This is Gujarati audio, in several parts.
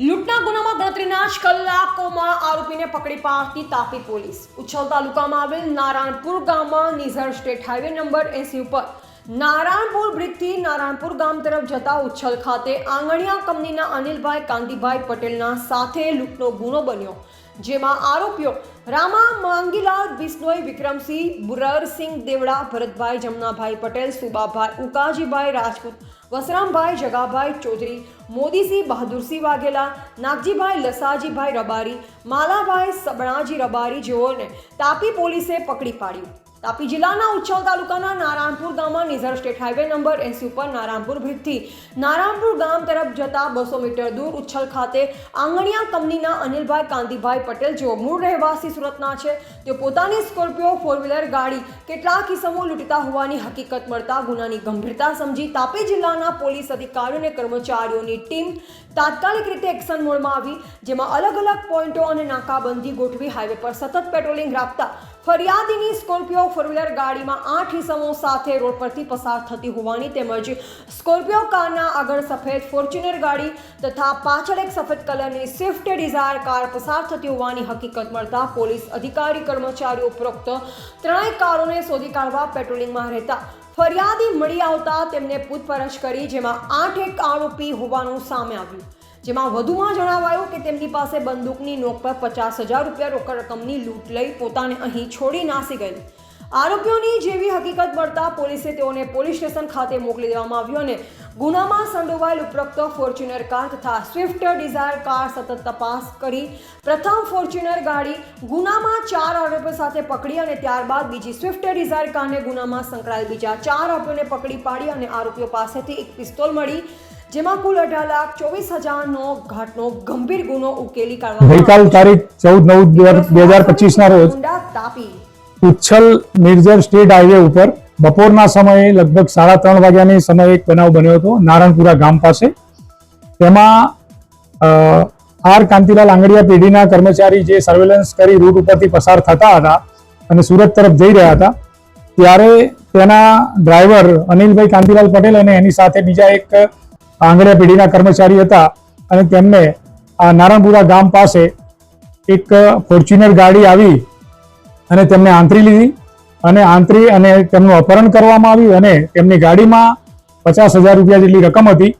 લૂંટના ગુનામાં ગણતરીના જ કલાકોમાં આરોપીને પકડી પાડતી તાપી પોલીસ. ઉચ્છલ તાલુકામાં આવેલ નારાયણપુર ગામમાં નિઝર સ્ટેટ હાઈવે નંબર એસી ઉપર નારાયણપુર બ્રિજથી નારાયણપુર ગામ તરફ જતા ઉચ્છલ ખાતે આંગણિયા કંપનીના અનિલભાઈ કાંતિભાઈ પટેલના સાથે લૂંટનો ગુનો બન્યો, જેમાં આરોપીઓ રામા માંગીલાલ, બિસ્નોઈ વિક્રમસિંહ, બુરરસિંહ દેવડા, ભરતભાઈ જમનાભાઈ પટેલ, સુબાભાઈ ઉકાજીભાઈ રાજપૂત, વસરામભાઈ જગાભાઈ ચૌધરી મોદીસિંહ બહાદુરસિંહ વાઘેલા નાગજીભાઈ લસાજીભાઈ રબારી માલાભાઈ સબણાજી રબારી જેઓને તાપી પોલીસે પકડી પાડ્યું. તાપી જિલ્લાના ઉચ્છલ તાલુકાના નારાયણપુર ગામમાં નિઝર સ્ટેટ હાઈવે નંબર એસી ઉપર નારાયણપુર બ્રિજથી નારાયણપુર ગામ તરફ જતા બસો મીટર દૂર ઉચ્છલ ખાતે આંગણિયા કંપનીના અનિલભાઈ કાંતિભાઈ પટેલ, જેઓ મૂળ રહેવાસી સુરતના છે, તેઓ પોતાની સ્કોર્પિયો ફોર વ્હીલર ગાડી, કેટલાક કિસમો લૂંટતા હોવાની હકીકત મળતા ગુનાની ગંભીરતા સમજી તાપી જિલ્લાના પોલીસ અધિકારીઓ અને કર્મચારીઓની ટીમ તાત્કાલિક રીતે એક્શન મોડમાં આવી, જેમાં અલગ અલગ પોઈન્ટો અને નાકાબંધી ગોઠવી હાઈવે પર સતત પેટ્રોલિંગ રાખતા ફરિયાદીની સ્કોર્પિયો ફોર વ્હીલર ગાડીમાં આઠ ઇસમો સાથે રોડ પરથી પસાર થતી હોવાની તેમજ સ્કોર્પિયો કારના આગળ સફેદ ફોર્ચ્યુનર ગાડી તથા પાછળ એક સફેદ કલરની સ્વિફ્ટ ડિઝાયર કાર પસાર થતી હોવાની હકીકત મળતા પોલીસ અધિકારી, કર્મચારીઓ ઉપરોક્ત ત્રણેય કારોને શોધી કાઢવા પેટ્રોલિંગમાં રહેતા ફરિયાદી મળી આવતા તેમને પૂછપરછ કરી, જેમાં આઠ એક આરોપી હોવાનું સામે આવ્યું. જેમાં વધુમાં જણાવાયું કે તેમની પાસે બંદૂકની નોક પર પચાસ હજાર રૂપિયા રોકડ રકમની લૂંટ લઈ પોતાને અહીં છોડી નાસી ગઈ. આરોપીઓની જેવી હકીકત મળતા પોલીસે તેઓને પોલીસ સ્ટેશન ખાતે મોકલી દેવામાં આવ્યું અને ગુનામાં સંડોવાયેલ ઉપરોક્ત ફોર્ચ્યુનર કાર તથા સ્વિફ્ટ ડિઝાયર કાર સતત તપાસ કરી પ્રથમ ફોર્ચ્યુનર ગાડી ગુનામાં ચાર આરોપીઓ સાથે પકડી અને ત્યારબાદ બીજી સ્વિફ્ટ ડિઝાયર કારને ગુનામાં સંકળાયેલ બીજા ચાર આરોપીઓને પકડી પાડી અને આરોપીઓ પાસેથી એક પિસ્તોલ મળી. જેમાં કુલ અઢાર લાખ ચોવીસ હજારનો ઘાટનો ગંભીર ગુનો ઉકેલી કાઢવા ગઈકાલ તારીખ ચૌદ નવ બે હજાર પચીસના રોજ તાપી. ઉચ્છલ નિર્જર સ્ટેટ હાઈવે ઉપર બપોરના સમયે લગભગ સાડા ત્રણ વાગ્યાની સમયે એક બનાવ બન્યો હતો નારણપુરા ગામ પાસે. તેમાં આર કાંતિલાલ આંગડિયા પેઢીના કર્મચારી જે સર્વેલન્સ કરી રૂટ ઉપરથી પસાર થતા હતા અને સુરત તરફ જઈ રહ્યા હતા ત્યારે તેના ડ્રાઈવર અનિલભાઈ કાંતિલાલ પટેલ અને એની સાથે બીજા એક આંગડિયા પેઢીના કર્મચારી હતા અને તેમને આ નારણપુરા ગામ પાસે એક ફોર્ચ્યુનર ગાડી આવી અને તેમને આંતરી લીધી અને આંતરી અને તેમનું અપહરણ કરવામાં આવ્યું અને તેમની ગાડીમાં પચાસ હજાર રૂપિયા જેટલી રકમ હતી,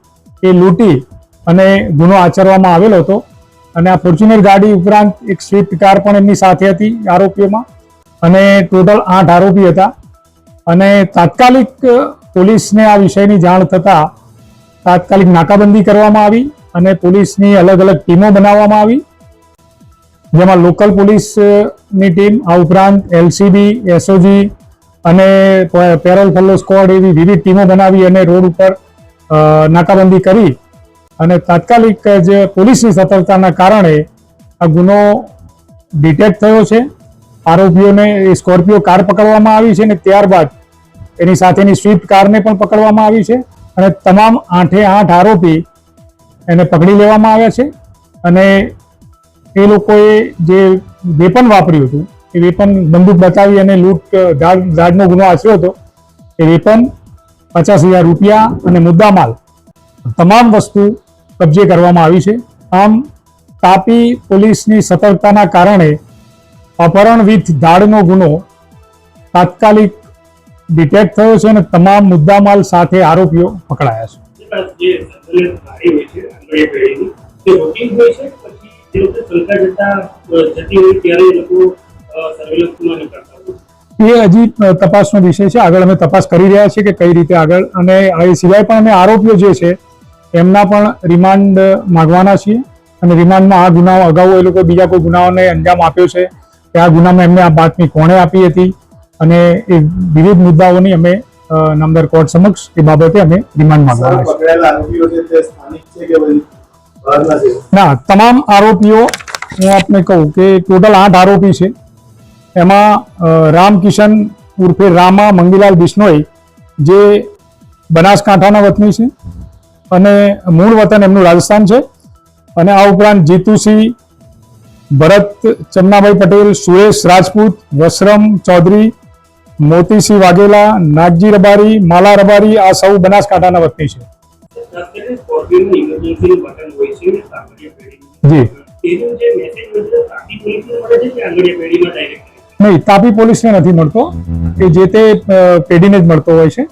એ લૂંટી અને ગુનો આચરવામાં આવેલો હતો. અને આ ફોર્ચ્યુનર ગાડી ઉપરાંત એક સ્વિફ્ટ કાર પણ એમની સાથે હતી આરોપીઓમાં. અને ટોટલ આઠ આરોપી હતા. અને તાત્કાલિક પોલીસને આ વિષયની જાણ થતા તાત્કાલિક નાકાબંધી કરવામાં આવી અને પોલીસની અલગ અલગ ટીમો બનાવવામાં આવી, જેમાં લોકલ પોલીસની ટીમ, આ ઉપરાંત એલસીબી, એસઓજી અને પેરોલ ફોલો સ્ક્વોડ એવી વિવિધ ટીમો બનાવી અને રોડ ઉપર નાકાબંધી કરી અને તાત્કાલિક જે પોલીસની સફળતાના કારણે આ ગુનો ડિટેક્ટ થયો છે. આરોપીઓને સ્કોર્પિયો કાર પકડવામાં આવી છે અને ત્યારબાદ એની સાથેની સ્વિફ્ટ કારને પણ પકડવામાં આવી છે. અને તમામ આઠે આઠ આરોપી એને પકડી લેવામાં આવ્યા છે. અને એ લોકોએ જે વેપન વાપર્યું હતું, એ વેપન બંદૂક બતાવી અને લૂંટ ઝાડ ઝાડનો ગુનો આચર્યો હતો, એ વેપન પચાસ હજાર રૂપિયા અને મુદ્દામાલ તમામ વસ્તુ કબજે કરવામાં આવી છે. આમ તાપી પોલીસની સતર્કતાના કારણે અપહરણ વિથ ધાડનો ગુનો તાત્કાલિક ડિટેક્ટ થયો છે અને તમામ મુદ્દામાલ સાથે આરોપીઓ પકડાયા છે. એ હજી તપાસનો વિષય છે. આગળ અમે તપાસ કરી રહ્યા છીએ કે કઈ રીતે આગળ. અને એ સિવાય પણ અમે આરોપીઓ જે છે એમના પણ રિમાન્ડ માંગવાના છીએ. અને રિમાન્ડમાં આ ગુનાઓ અગાઉ એ લોકો બીજા કોઈ ગુનાઓને અંજામ આપ્યો છે કે આ ગુનામાં એમને આ બાતમી કોણે આપી હતી? અને એ વિવિધ મુદ્દાઓની અમે નામદાર કોર્ટ સમક્ષ એ બાબતે અમે રિમાન્ડ માંગવાના છે ના તમામ આરોપીઓ હું આપને કહું કે ટોટલ આઠ આરોપી છે. એમાં રામકિશન ઉર્ફે રામા મંગીલાલ બિશ્નોઈ જે બનાસકાંઠાના વતની છે અને મૂળ વતન એમનું રાજસ્થાન છે. અને આ ઉપરાંત જીતુસિંહ ભરત ચમનાભાઈ પટેલ સુરેશ રાજપૂત વસરમ ચૌધરી મોતીસિંહ વાઘેલા, નાગજી રબારી, માલા રબારી, આ સૌ બનાસકાંઠાના વતની છે. નહીં, તાપી પોલીસને નથી મળતો, કે જે તે પેઢીને જ મળતો હોય છે.